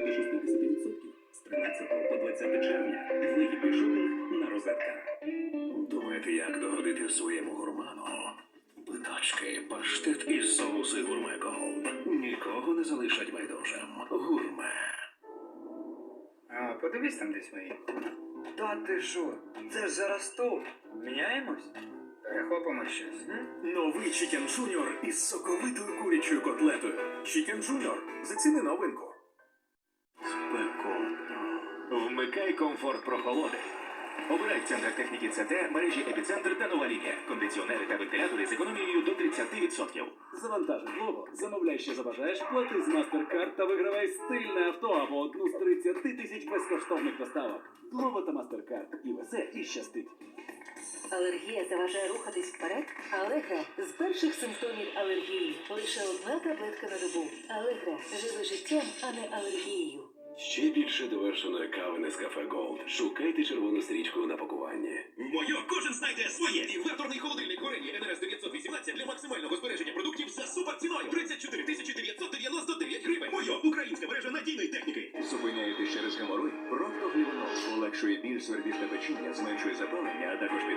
до 60% з 13 по 20 червня. Вигідний шопінг на розетка. Думаєте, як догодити своєму гурману? Питочки, паштет і соуси гурме Голд. Нікого не залишать байдужим. Гурме. А, подивись там десь мої. Та ти що? Це ж зараз тут. Міняємось? Перехопимо щось. м? Новий Чікен Джуніор із соковитою курячою котлетою. Чікен Джуніор. Заціни новинку. Спекотно. Вмикай комфорт прохолоди. Обирай в центрах техніки ЦТ мережі епіцентр та нова лінія. Кондиціонери та вентилятори з економією до 30%. Завантажив Glovo, замовляй, що забажаєш, плати з MasterCard та вигравай стильне авто або одну з 30 тисяч безкоштовних доставок. Glovo та MasterCard. І везе, і щастить. Алергія заважає рухатись вперед? Алегра з перших симптомів алергії. Лише одна таблетка на добу. Алегра живи життям, а не алергією. Ще більше довершеної кави Нескафе Голд. Шукайте червону стрічку на пакуванні. Моє кожен знайде своє. Інверторний холодильник Горені НРС 918 для максимального збереження продуктів за супер ціною 34 тисячі 999 гривень. Моє українська мережа надійної техніки. Зупиняєтесь через геморой? Проктоглівенол полегшує біль свербіжне печіння, зменшує запалення, а також тонус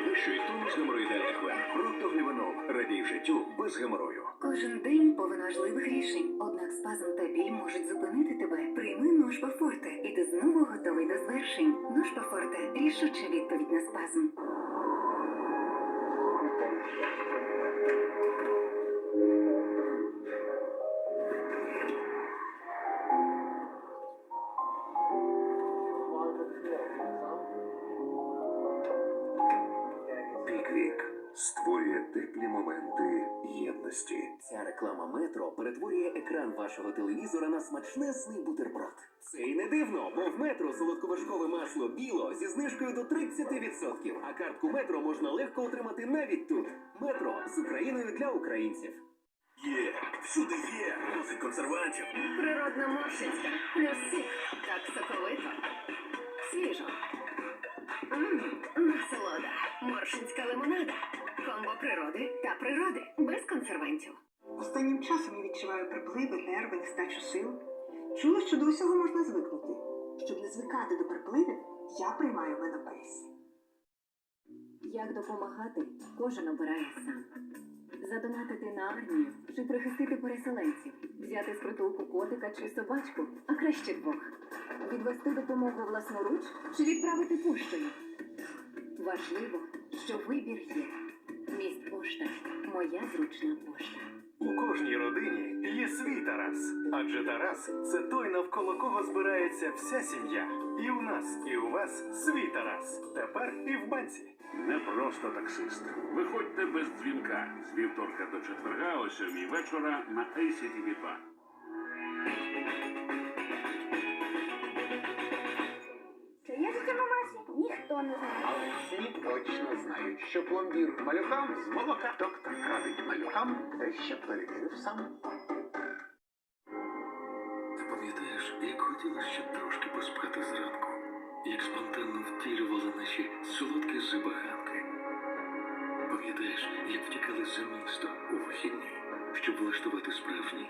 геморроїдальних вен. Проктоглівенол. Радій життю без геморою. Кожен день повен важливих рішень. Однак спазм та біль можуть зупинити тебе. Прийми нож Форте, і ти знову готовий до звершень. Нож Форте рішуча відповідь на спазм. Створює теплі моменти єдності. Ця реклама метро перетворює екран вашого телевізора на смачнесний бутерброд. Це й не дивно, бо в метро солодковершкове масло біло зі знижкою до 30%, а картку метро можна легко отримати навіть тут. Метро з Україною для українців. Є, всюди є. Досить консервантів. Природна моршинська. Плюс сік. Так соковито. Свіжо. Насолода. Моршинська лимонада. Комбо природи та природи. Без консервантів. Останнім часом я відчуваю припливи, нерви, нестачу сил. Чула, що до усього можна звикнути. Щоб не звикати до припливів, я приймаю менопейс. Як допомагати, кожен обирає сам. Задонатити на армію чи прихистити переселенців, взяти з притулку котика чи собачку, а краще двох. Відвести допомогу власноруч чи відправити поштою. Важливо, що вибір є. Міст пошта моя зручна пошта. У кожній родині є свій Тарас. Адже Тарас це той, навколо кого збирається вся сім'я. І у нас, і у вас свій Тарас. Тепер і в банці. Не просто таксист. Виходьте без дзвінка з вівторка до четверга о сьомій вечора на ACTV 2. Мамасі? Не знає. Але всі точно знають, що пломбір малюкам з молока. Доктор радить малюкам те, що перевірив сам. Ти пам'ятаєш, як хотілося ще трошки поспати зранку, як спонтанно втілювали наші солодкі забаганки. Пам'ятаєш, як втікали за місто у вихідні, щоб влаштувати справжній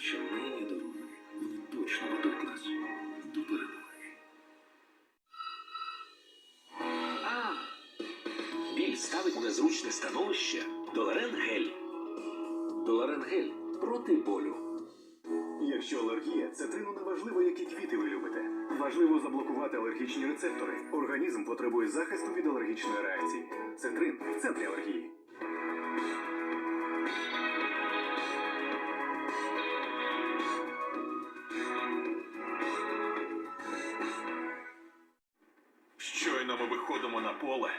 були нині дороги, вони точно ведуть нас до перемоги. А, біль ставить у незручне становище. Доларен гель. Доларен гель проти болю. Якщо алергія, цитрину не важливо, які квіти ви любите. Важливо заблокувати алергічні рецептори. Організм потребує захисту від алергічної реакції. Цитрин в центрі алергії. Щойно ми виходимо на поле,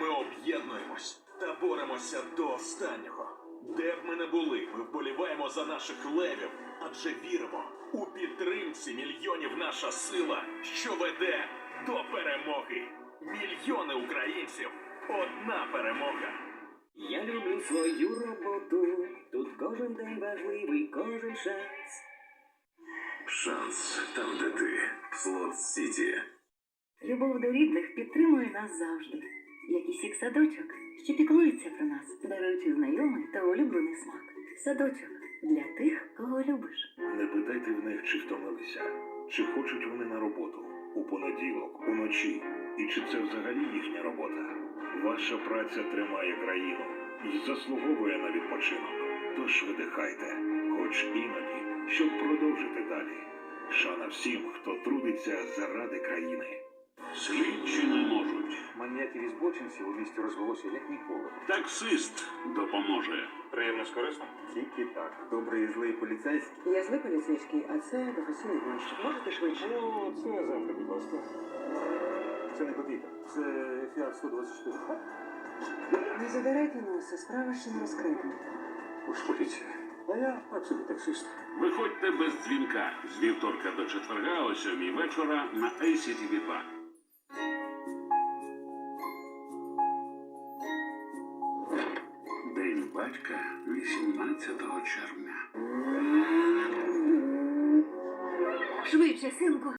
ми об'єднуємось та боремося до останнього. Де б ми не були, ми вболіваємо за наших левів, адже віримо у підтримці мільйонів наша сила, що веде до перемоги. Мільйони українців, одна перемога. Я люблю свою роботу. Тут кожен день важливий, кожен шанс. Шанс там, де ти. Слот Сіті. Любов до рідних підтримує нас завжди. як і сік садочок, що піклується про нас, даруючи знайомий та улюблений смак. Садочок для тих, кого любиш. Не питайте в них, чи втомилися, чи хочуть вони на роботу у понеділок, уночі, і чи це взагалі їхня робота. Ваша праця тримає країну заслуговує на відпочинок. Тож видихайте, хоч іноді, щоб продовжити далі. Шана всім, хто трудиться заради країни. Слідчі не можуть. Маніяків із бочинців у місті розвелося як ніколи. Таксист допоможе. Приємно з корисним? Тільки так. Добрий і злий поліцейський. Я злий поліцейський, а це професійний гонщик. Можете швидше? Ну, це завтра, будь ласка. Це не копійка. Це Фіат 124. Не задирайте носа, справа ще не розкрита. Ви ж поліція. А я так собі таксист. Виходьте без дзвінка з вівторка до четверга о сьомій вечора на ACTV 2. Батька 18 червня. Швидше, синку.